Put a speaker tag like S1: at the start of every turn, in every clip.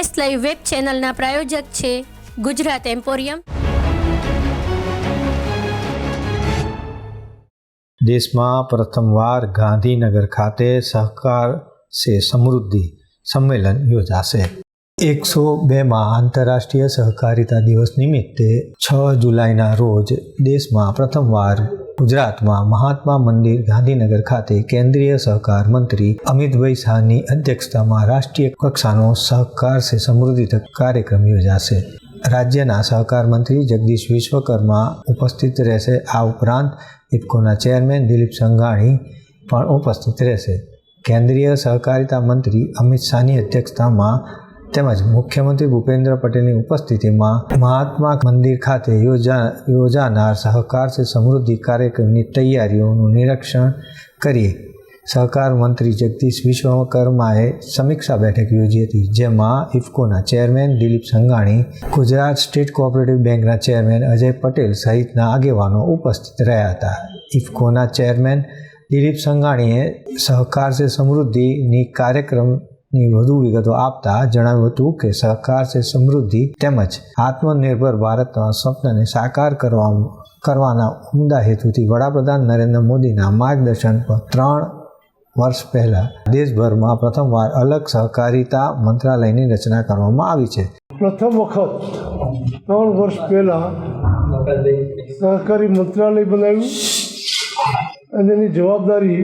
S1: S live web ચેનલના પ્રાયોજક છે Gujarat emporium.
S2: દેશમાં પ્રથમવાર ગાંધીનગર ખાતે સહકાર સે સમૃદ્ધિ સંમેલન યોજાશે. એકસો બેમાં આંતરરાષ્ટ્રીય સહકારિતા દિવસ નિમિત્તે છ જુલાઈના રોજ દેશમાં પ્રથમવાર ગુજરાતમાં મહાત્મા મંદિર ગાંધીનગર ખાતે કેન્દ્રીય સહકાર મંત્રી અમિતભાઈ શાહની અધ્યક્ષતામાં રાષ્ટ્રીય કક્ષાનો સહકાર સે સમૃદ્ધિ કાર્યક્રમ યોજાશે. રાજ્યના સહકાર મંત્રી જગદીશ વિશ્વકર્મા ઉપસ્થિત રહેશે. આ ઉપરાંત ઇફકોના ચેરમેન દિલીપ સંઘાણી પણ ઉપસ્થિત રહેશે. કેન્દ્રીય સહકારિતા મંત્રી અમિત શાહની અધ્યક્ષતામાં તેમજ મુખ્યમંત્રી ભૂપેન્દ્ર પટેલની ઉપસ્થિતિમાં મહાત્મા મંદિર ખાતે યોજા, યોજાનાર સહકાર સે સમૃદ્ધિ કાર્યક્રમની તૈયારીઓનું નિરીક્ષણ કરી સહકાર મંત્રી જગદીશ વિશ્વકર્માએ સમીક્ષા બેઠક યોજી હતી, જેમાં ઇફકોના chairman Dilip Sanghani, Gujarat state cooperative બેંકના ચેરમેન અજય પટેલ સહિતના આગેવાનો ઉપસ્થિત રહ્યા હતા. ઇફકોના ચેરમેન દિલીપ સંઘાણીએ સહકાર સે સમૃદ્ધિની કાર્યક્રમની વધુ વિગતો આપતા જણાવ્યું હતું કે સહકાર છે સમૃદ્ધિ તેમજ આત્મનિર્ભર ભારતના સ્વપ્નને સાકાર કરવા કરવાના ઉમદા હેતુથી વડાપ્રધાન નરેન્દ્ર મોદીના માર્ગદર્શન પર ત્રણ વર્ષ પહેલાં દેશભરમાં પ્રથમવાર અલગ સહકારિતા મંત્રાલયની રચના કરવામાં આવી છે.
S3: પ્રથમ વખત ત્રણ વર્ષ પહેલાં સહકારી મંત્રાલય બનાવ્યું અને એની જવાબદારી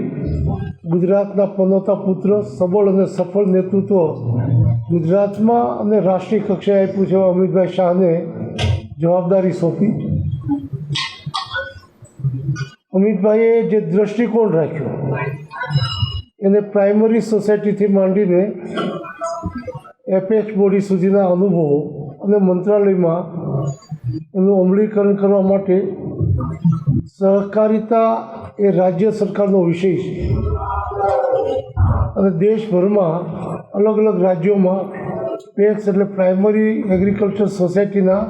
S3: ગુજરાતના પનોતા પુત્ર સબળ અને સફળ નેતૃત્વ ગુજરાતમાં અને રાષ્ટ્રીય કક્ષાએ આપ્યું છે અમિતભાઈ શાહને જવાબદારી સોંપી. અમિતભાઈએ જે દ્રષ્ટિકોણ રાખ્યો, એને પ્રાઇમરી સોસાયટીથી માંડીને એપેક્સ બોડી સુધીના અનુભવો અને મંત્રાલયમાં એનું અમલીકરણ કરવા માટે સહકારિતા એ રાજ્ય સરકારનો વિષય છે. અને દેશભરમાં અલગ અલગ રાજ્યોમાં પેક્સ એટલે પ્રાઇમરી એગ્રીકલ્ચર સોસાયટીના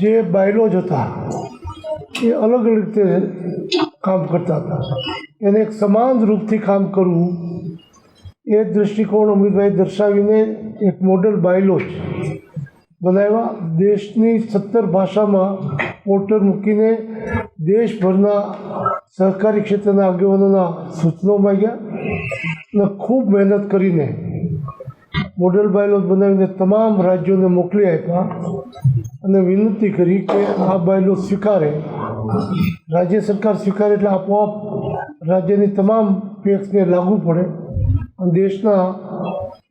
S3: જે બાયલોજ હતા, એ અલગ અલગ રીતે કામ કરતા હતા. એને એક સમાન રૂપથી કામ કરવું એ દૃષ્ટિકોણ અમિતભાઈ દર્શાવીને એક મોડલ બાયલોજ બનાવ્યા. દેશની સત્તર ભાષામાં પોર્ટર મૂકીને દેશભરના સહકારી ક્ષેત્રના આગેવાનોના સૂચનો માગ્યા અને ખૂબ મહેનત કરીને મોડલ બાયલોજ બનાવીને તમામ રાજ્યોને મોકલી આપ્યા અને વિનંતી કરી કે આ બાયલો સ્વીકારે. રાજ્ય સરકાર સ્વીકારે એટલે આપોઆપ રાજ્યની તમામ પેક્સને લાગુ પડે અને દેશના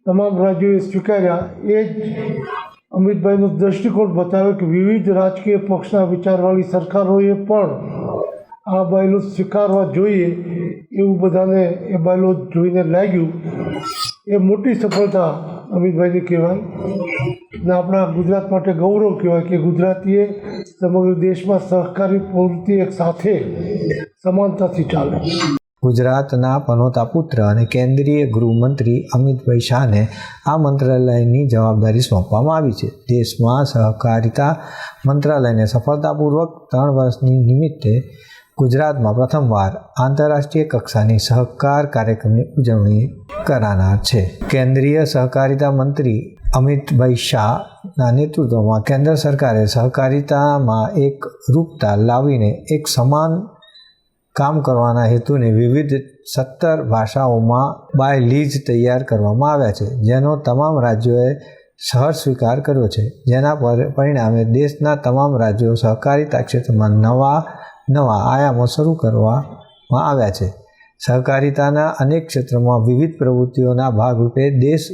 S3: તમામ રાજ્યોએ સ્વીકાર્યા એ જ અમિતભાઈનો દૃષ્ટિકોણ બતાવ્યો કે વિવિધ રાજકીય પક્ષના વિચારવાળી સરકારોએ પણ આ બાયલો સ્વીકારવા જોઈએ એવું બધાને એ બાયલો જોઈને લાગ્યું. એ મોટી સફળતા અમિતભાઈની કહેવાય. ને આપણા ગુજરાત માટે ગૌરવ કહેવાય કે ગુજરાતીએ સમગ્ર દેશમાં સહકારી પ્રવૃત્તિ એક સાથે સમાનતાથી ચાલે.
S2: ગુજરાતના પનોતા પુત્ર અને કેન્દ્રીય ગૃહમંત્રી અમિતભાઈ શાહને આ મંત્રાલયની જવાબદારી સોંપવામાં આવી છે. દેશમાં સહકારિતા મંત્રાલયને સફળતાપૂર્વક ત્રણ વર્ષની નિમિત્તે ગુજરાતમાં પ્રથમવાર આંતરરાષ્ટ્રીય કક્ષાની સહકાર કાર્યક્રમની ઉજવણી કરાનાર છે. કેન્દ્રીય સહકારિતા મંત્રી અમિતભાઈ શાહના નેતૃત્વમાં કેન્દ્ર સરકારે સહકારિતામાં એક રૂપતા લાવીને એક સમાન કામ કરવાના હેતુને વિવિધ સત્તર ભાષાઓમાં બાય લીઝ તૈયાર કરવામાં આવ્યા છે, જેનો તમામ રાજ્યોએ સહર સ્વીકાર કર્યો છે. જેના પરિણામે દેશના તમામ રાજ્યો સહકારિતા ક્ષેત્રમાં નવા નવા આયામો શરૂ કરવામાં આવ્યા છે. સહકારિતાના અનેક ક્ષેત્રોમાં વિવિધ પ્રવૃત્તિઓના ભાગરૂપે દેશ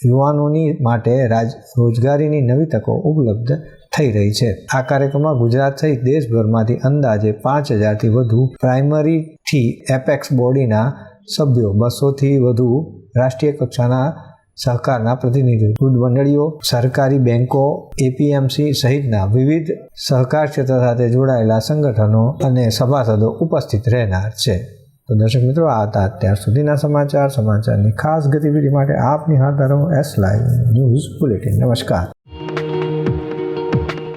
S2: યુવાનોની માટે રાજ રોજગારીની નવી તકો ઉપલબ્ધ થઈ રહી છે. આ કાર્યક્રમમાં ગુજરાત સહિત દેશભરમાંથી અંદાજે પાંચ હજારથી વધુ પ્રાઇમરીથી એપેક્સ બોડીના સભ્યો, બસોથી વધુ રાષ્ટ્રીય કક્ષાના સહકારના પ્રતિનિધિ દૂધ મંડળીઓ સરકારી બેન્કો એપીએમસી સહિતના વિવિધ સહકાર ક્ષેત્ર સાથે જોડાયેલા સંગઠનો અને સભાસદો ઉપસ્થિત રહેનાર છે. તો દર્શક મિત્રો, આ હતા અત્યાર સુધીના સમાચાર. સમાચારની ખાસ ગતિવિધિ માટે આપ નિહાળતા રહો એસ લાઈવ ન્યૂઝ બુલેટિન. નમસ્કાર.